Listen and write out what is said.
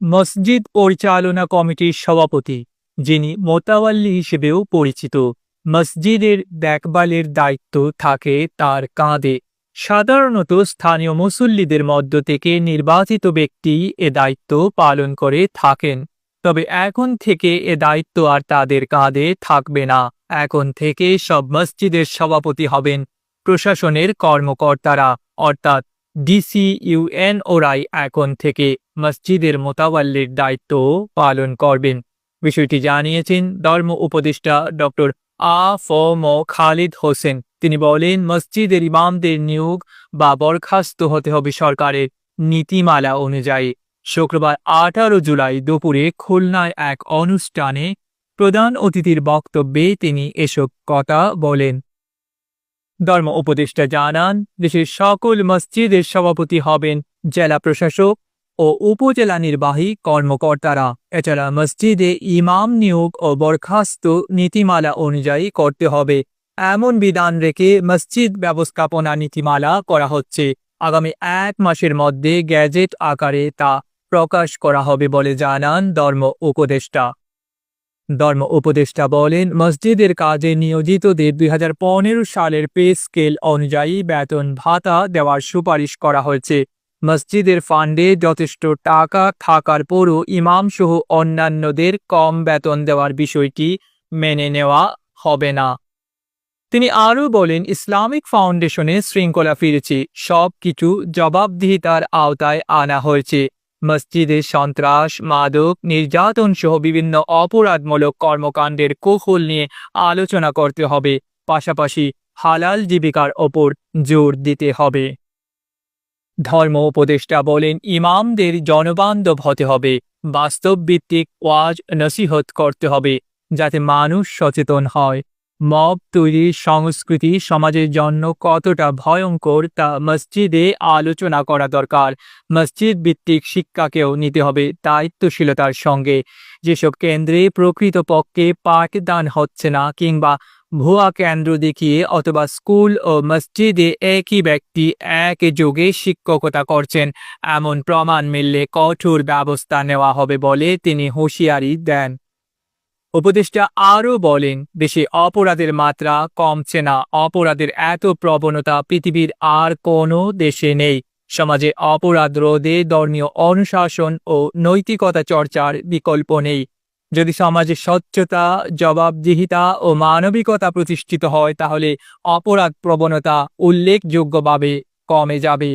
মসজিদ পরিচালনা কমিটির সভাপতি, যিনি মোতাওয়াল্লি হিসেবেও পরিচিত। মসজিদের দেখভালের দায়িত্ব থাকে তার কাঁধে। সাধারণত স্থানীয় মুসল্লিদের মধ্য থেকে নির্বাচিত ব্যক্তি এ দায়িত্ব পালন করে থাকেন, তবে এখন থেকে এ দায়িত্ব আর তাদের কাঁধে থাকবে না। এখন থেকে সব মসজিদের সভাপতি হবেন প্রশাসনের কর্মকর্তারা, অর্থাৎ ডিসিইউএন ওরাই এখন থেকে মসজিদের মোতাবাল্লির দায়িত্ব পালন করবেন। বিষয়টি জানিয়েছেন ধর্ম উপদেষ্টা ডক্টর আ ফ ম খালিদ হোসেন। তিনি বলেন, মসজিদের ইমামদের নিয়োগ বা বরখাস্ত হতে হবে সরকারের নীতিমালা অনুযায়ী। শুক্রবার আঠারো জুলাই দুপুরে খুলনায় এক অনুষ্ঠানে প্রধান অতিথির বক্তব্যে তিনি এসব কথা বলেন। ধর্ম উপদেষ্টা জানান, দেশের সকল মসজিদের সভাপতি হবেন জেলা প্রশাসক ও উপজেলা নির্বাহী কর্মকর্তারা। এছাড়া মসজিদে ইমাম নিয়োগ ও বরখাস্ত নীতিমালা অনুযায়ী করতে হবে। এমন বিধান রেখে মসজিদ ব্যবস্থাপনা নীতিমালা করা হচ্ছে। আগামী এক মাসের মধ্যে গ্যাজেট আকারে তা প্রকাশ করা হবে বলে জানান ধর্ম উপদেষ্টা। ধর্ম উপদেষ্টা বলেন, মসজিদের কাজে নিয়োজিতদের দুই হাজার পনেরো সালের পে স্কেল অনুযায়ী বেতন ভাতা দেওয়ার সুপারিশ করা হয়েছে। মসজিদের ফান্ডে যথেষ্ট টাকা থাকার পরও ইমাম সহ অন্যান্যদের কম বেতন দেওয়ার বিষয়টি মেনে নেওয়া হবে না। তিনি আরও বলেন, ইসলামিক ফাউন্ডেশনে শৃঙ্খলা ফিরেছে সব কিছু জবাবদিহিতার আওতায় আনা হয়েছে। মসজিদে সন্ত্রাস, মাদক, নির্যাতন সহ বিভিন্ন অপরাধমূলক কর্মকাণ্ডের কৌশল নিয়ে আলোচনা করতে হবে। পাশাপাশি হালাল জীবিকার ওপর জোর দিতে হবে। ধর্ম উপদেষ্টা বলেন, ইমামদের জনবান্ধব হতে হবে। বাস্তব ভিত্তিক ওয়াজ নসিহত করতে হবে, যাতে মানুষ সচেতন হয়। মব তৈরির সংস্কৃতি সমাজের জন্য কতটা ভয়ঙ্কর তা মসজিদে আলোচনা করা দরকার। মসজিদ ভিত্তিক শিক্ষাকেও নিতে হবে দায়িত্বশীলতার সঙ্গে। যেসব কেন্দ্রে প্রকৃতপক্ষে পাঠদান হচ্ছে না কিংবা ভুয়া কেন্দ্র দেখিয়ে অথবা স্কুল ও মসজিদে একই ব্যক্তি এক যোগে শিক্ষকতা করছেন, এমন প্রমাণ মিললে কঠোর ব্যবস্থা নেওয়া হবে বলে তিনি হুঁশিয়ারি দেন। উপদেষ্টা আরও বলেন, দেশে অপরাধের মাত্রা কমছে না, অপরাধের এত প্রবণতা পৃথিবীর আর কোনো দেশে নেই। সমাজে অপরাধ রোধে ধর্মীয় অনুশাসন ও নৈতিকতা চর্চার বিকল্প নেই। যদি সমাজে স্বচ্ছতা, জবাবদিহিতা ও মানবিকতা প্রতিষ্ঠিত হয়, তাহলে অপরাধ প্রবণতা উল্লেখযোগ্যভাবে কমে যাবে।